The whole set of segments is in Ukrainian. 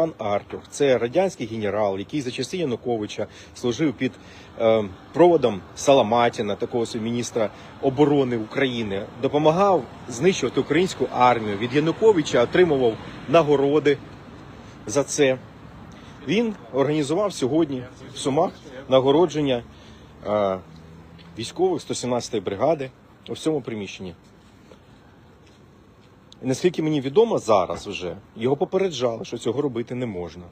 Пан Артюх це радянський генерал, який за часи Януковича служив під е, проводом Саламатіна, такого міністра оборони України, допомагав знищувати українську армію. Від Януковича отримував нагороди за це. Він організував сьогодні в Сумах нагородження е, військових 117-ї бригади у всьому приміщенні. Наскільки мені відомо зараз вже, його попереджали, що цього робити не можна.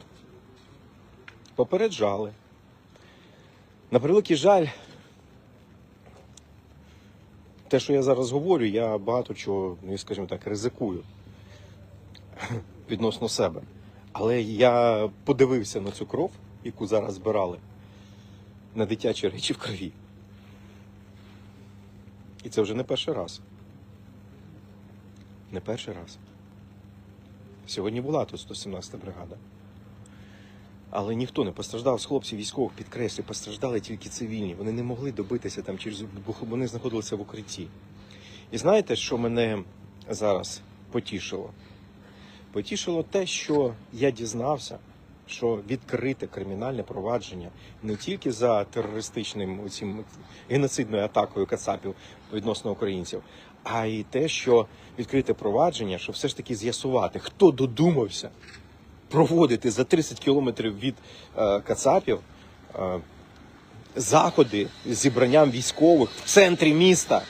Попереджали. На превеликий жаль, те, що я зараз говорю, я багато чого, ну, скажімо так, ризикую відносно себе. Але я подивився на цю кров, яку зараз збирали, на дитячі речі в крові. І це вже не перший раз. Не перший раз. Сьогодні була тут 117 бригада. Але ніхто не постраждав з хлопців військових, підкреслю, постраждали тільки цивільні. Вони не могли добитися там через вони знаходилися в укритті. І знаєте, що мене зараз потішило? Потішило те, що я дізнався, що відкрите кримінальне провадження не тільки за терористичним оцім геноцидною атакою кацапів відносно українців, а й те, що відкрите провадження, що все ж таки з'ясувати, хто додумався проводити за 30 кілометрів від е, кацапів е, заходи з зібранням військових в центрі міста.